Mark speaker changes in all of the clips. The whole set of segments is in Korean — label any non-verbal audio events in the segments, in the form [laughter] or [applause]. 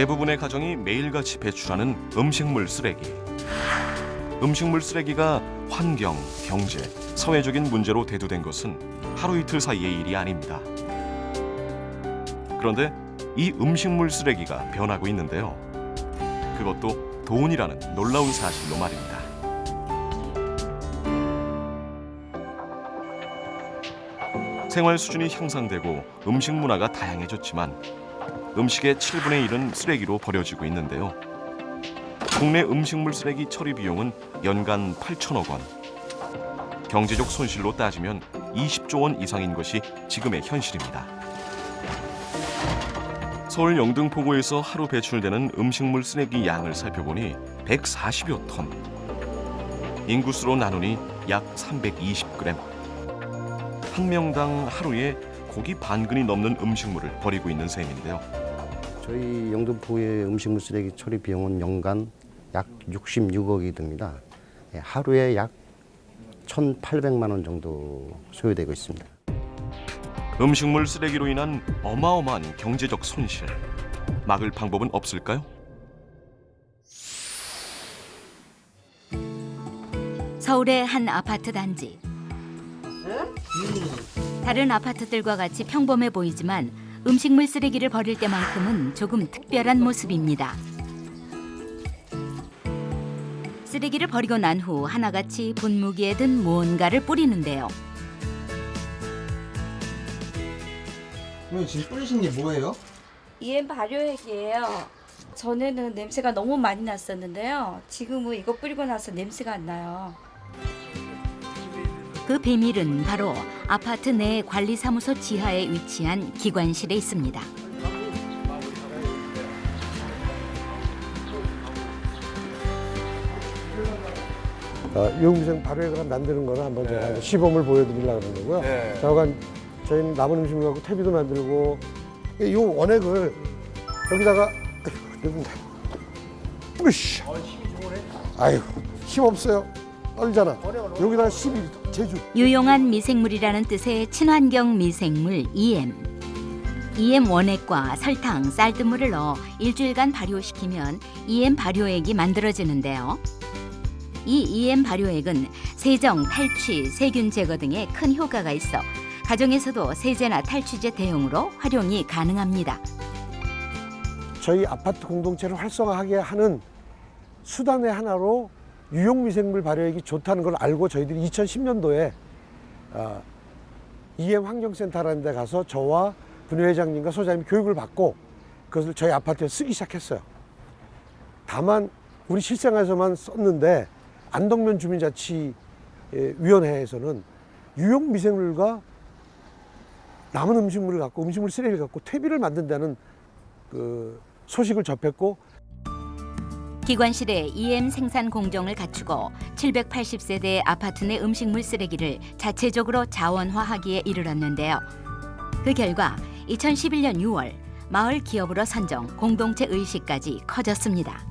Speaker 1: 대부분의 가정이 매일같이 배출하는 음식물 쓰레기. 음식물 쓰레기가 환경, 경제, 사회적인 문제로 대두된 것은 하루 이틀 사이의 일이 아닙니다. 그런데 이 음식물 쓰레기가 변하고 있는데요. 그것도 돈이라는 놀라운 사실로 말입니다. 생활 수준이 향상되고 음식 문화가 다양해졌지만 음식의 7분의 1은 쓰레기로 버려지고 있는데요. 국내 음식물 쓰레기 처리 비용은 연간 8천억 원. 경제적 손실로 따지면 20조 원 이상인 것이 지금의 현실입니다. 서울 영등포구에서 하루 배출되는 음식물 쓰레기 양을 살펴보니 140여 톤. 인구수로 나누니 약 320g. 한 명당 하루에 고기 반근이 넘는 음식물을 버리고 있는 셈인데요.
Speaker 2: 저희 영등포의 음식물 쓰레기 처리 비용은 연간 약 66억이 듭니다. 예, 하루에 약 1,800만 원 정도 소요되고 있습니다.
Speaker 1: 음식물 쓰레기로 인한 어마어마한 경제적 손실. 막을 방법은 없을까요?
Speaker 3: 서울의 한 아파트 단지. 다른 아파트들과 같이 평범해 보이지만 음식물 쓰레기를 버릴 때만큼은 조금 특별한 모습입니다. 쓰레기를 버리고 난 후 하나같이 분무기에 든 무언가를 뿌리는데요.
Speaker 4: 그럼 지금 뿌리신 게 뭐예요?
Speaker 5: EM 발효액이에요. 전에는 냄새가 너무 많이 났었는데요. 지금은 이거 뿌리고 나서 냄새가 안 나요.
Speaker 3: 그 비밀은 바로 아파트 내 관리사무소 지하에 위치한 기관실에 있습니다.
Speaker 6: 어, 유흥위생 발효액을 만드는 거를 한번 제가 이제 시범을 보여드리려고 그러는 거고요. 저간 저희는 남은 음식물 갖고 퇴비도 만들고 이 원액을 여기다가 아이고, 여긴다. 으쌰. 아이고 힘 없어요. 떨잖아. 여기다가 12 제주.
Speaker 3: 유용한 미생물이라는 뜻의 친환경 미생물 EM. EM 원액과 설탕, 쌀뜨물을 넣어 일주일간 발효시키면 EM 발효액이 만들어지는데요. 이 EM 발효액은 세정, 탈취, 세균 제거 등에 큰 효과가 있어 가정에서도 세제나 탈취제 대용으로 활용이 가능합니다.
Speaker 6: 저희 아파트 공동체를 활성화하게 하는 수단의 하나로 유용미생물 발효액이 좋다는 걸 알고 저희들이 2010년도에 어, EM 환경센터라는 데 가서 저와 분회 회장님과 소장님이 교육을 받고 그것을 저희 아파트에 쓰기 시작했어요. 다만 우리 실생활에서만 썼는데 안덕면 주민자치위원회에서는 유용 미생물과 남은 음식물을 갖고 음식물 쓰레기를 갖고 퇴비를 만든다는 그 소식을 접했고
Speaker 3: 기관실에 EM 생산 공정을 갖추고 780세대 아파트 내 음식물 쓰레기를 자체적으로 자원화하기에 이르렀는데요. 그 결과 2011년 6월 마을 기업으로 선정 공동체 의식까지 커졌습니다.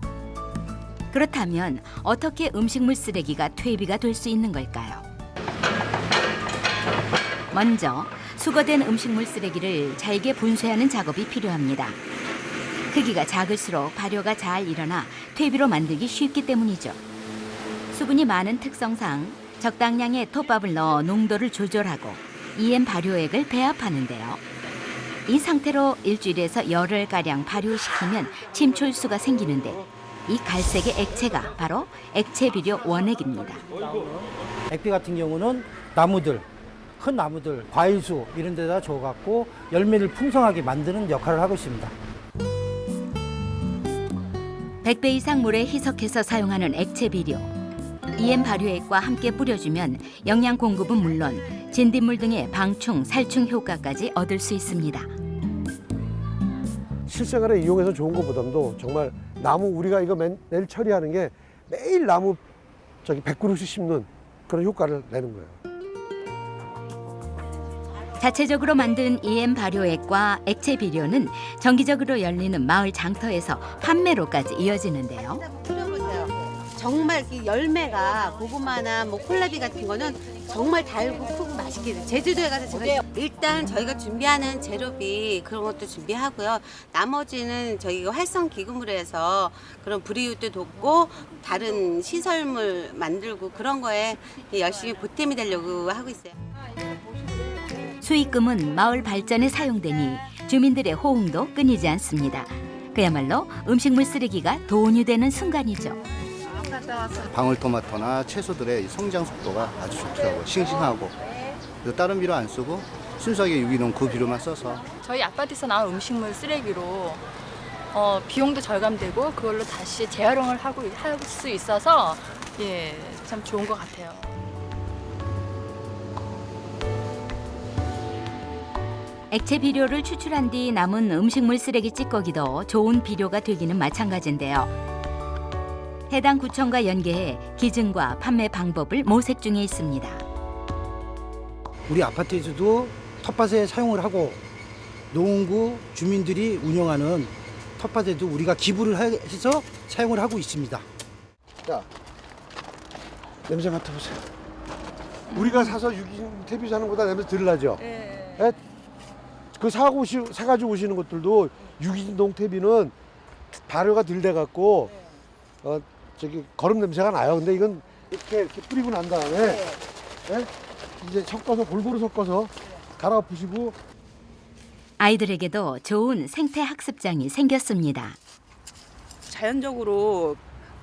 Speaker 3: 그렇다면 어떻게 음식물 쓰레기가 퇴비가 될 수 있는 걸까요? 먼저 수거된 음식물 쓰레기를 잘게 분쇄하는 작업이 필요합니다. 크기가 작을수록 발효가 잘 일어나 퇴비로 만들기 쉽기 때문이죠. 수분이 많은 특성상 적당량의 톱밥을 넣어 농도를 조절하고 EM 발효액을 배합하는데요. 이 상태로 일주일에서 열흘 가량 발효시키면 침출수가 생기는데 이 갈색의 액체가 바로 액체 비료 원액입니다.
Speaker 7: 액비 같은 경우는 나무들, 큰 나무들, 과일수 이런 데다 줘갖고 열매를 풍성하게 만드는 역할을 하고 있습니다.
Speaker 3: 100배 이상 물에 희석해서 사용하는 액체 비료. EM 발효액과 함께 뿌려주면 영양 공급은 물론 진딧물 등의 방충, 살충 효과까지 얻을 수 있습니다.
Speaker 6: 실생활에 이용해서 좋은 것보다도 정말 나무 우리가 이거 맨, 매일 처리하는 게 매일 나무 저기 100그루씩 심는 그런 효과를 내는 거예요.
Speaker 3: 자체적으로 만든 EM 발효액과 액체 비료는 정기적으로 열리는 마을 장터에서 판매로까지 이어지는데요.
Speaker 8: 뿌려보세요. 정말 그 열매가 고구마나 뭐 콜라비 같은 거는 정말 달고 크고 맛있게 제주도에 가서 제가 일단 저희가 준비하는 재료비 그런 것도 준비하고요. 나머지는 저희가 활성 기금으로 해서 그런 불이웃도 돕고 다른 시설물 만들고 그런 거에 열심히 보탬이 되려고 하고 있어요.
Speaker 3: 수익금은 마을 발전에 사용되니 주민들의 호응도 끊이지 않습니다. 그야말로 음식물 쓰레기가 돈이 되는 순간이죠.
Speaker 2: 방울토마토나 채소들의 성장 속도가 아주 좋더라고요. 싱싱하고. 그래서 다른 비료 안 쓰고 순수하게 유기농 그 비료만 써서
Speaker 9: 저희 아파트에서 나온 음식물 쓰레기로 어, 비용도 절감되고 그걸로 다시 재활용을 하고 할 수 있어서 예, 참 좋은 것 같아요.
Speaker 3: 액체 비료를 추출한 뒤 남은 음식물 쓰레기 찌꺼기도 좋은 비료가 되기는 마찬가지인데요. 해당 구청과 연계해 기증과 판매 방법을 모색 중에 있습니다.
Speaker 7: 우리 아파트에서도 텃밭에 사용을 하고 노원구 주민들이 운영하는 텃밭에도 우리가 기부를 해서 사용을 하고 있습니다.
Speaker 6: 자, 냄새 맡아보세요. 우리가 사서 유기농 퇴비 사는 것보다 냄새 덜 나죠? 예. 그 사고 오시, 사가지고 오시는 것들도 유기농 퇴비는 발효가 덜 돼갖고 어 저기 거름 냄새가 나요. 근데 이건 이렇게 이렇게 뿌리고 난 다음에 예? 이제 섞어서 골고루 섞어서 갈아 부시고
Speaker 3: 아이들에게도 좋은 생태 학습장이 생겼습니다.
Speaker 10: 자연적으로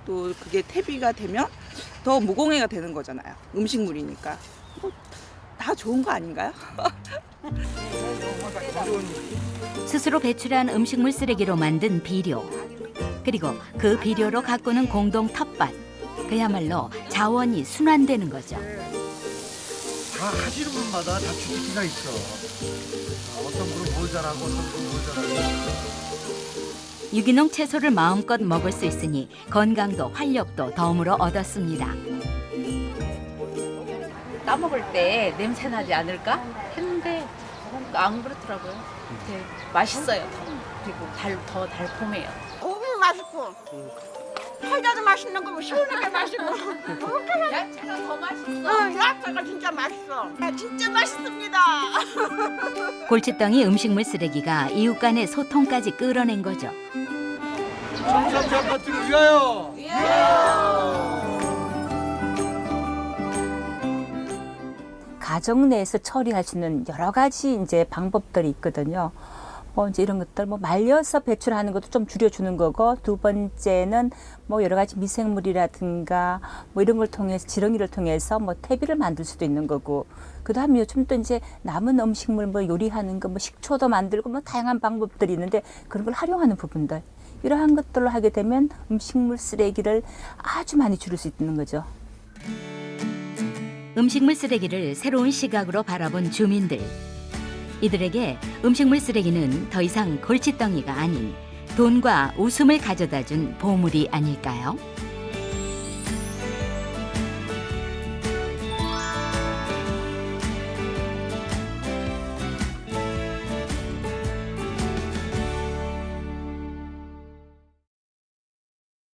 Speaker 10: 또 그게 퇴비가 되면 더 무공해가 되는 거잖아요. 음식물이니까. 뭐, 다 좋은 거 아닌가요? [laughs]
Speaker 3: 스스로 배출한 음식물 쓰레기로 만든 비료 그리고 그 비료로 가꾸는 공동 텃밭 그야말로 자원이 순환되는 거죠.
Speaker 6: 다 하시는 분마다 다 주특기가 있어. 어떤 분은 뭘 잘하고 어떤 분은 뭘 잘하고.
Speaker 3: 유기농 채소를 마음껏 먹을 수 있으니 건강도 활력도 덤으로 얻었습니다.
Speaker 11: 따먹을 때 냄새 나지 않을까 했는데 안 그렇더라고요. 되게 맛있어요. 더. 그리고 달, 더 달콤해요.
Speaker 12: 고기도 맛있고 팔자도 맛있는 거고 시원하게 맛있고
Speaker 11: 야채가 더 맛있어.
Speaker 12: 어, 야채가 진짜 맛있어 야, 진짜 맛있습니다
Speaker 3: 골칫덩이 음식물 쓰레기가 이웃 간의 소통까지 끌어낸 거죠.
Speaker 6: 청산지 아파트를 위하여.
Speaker 11: 가정 내에서 처리할 수 있는 여러 가지 이제 방법들이 있거든요. 뭐 이제 이런 것들 뭐 말려서 배출하는 것도 좀 줄여주는 거고 두 번째는 뭐 여러 가지 미생물이라든가 뭐 이런 걸 통해서 지렁이를 통해서 뭐 퇴비를 만들 수도 있는 거고 그다음에 요즘 또 이제 남은 음식물 뭐 요리하는 거 뭐 식초도 만들고 뭐 다양한 방법들이 있는데 그런 걸 활용하는 부분들 이러한 것들로 하게 되면 음식물 쓰레기를 아주 많이 줄일 수 있는 거죠.
Speaker 3: 음식물 쓰레기를 새로운 시각으로 바라본 주민들. 이들에게 음식물 쓰레기는 더 이상 골칫덩이가 아닌 돈과 웃음을 가져다 준 보물이 아닐까요?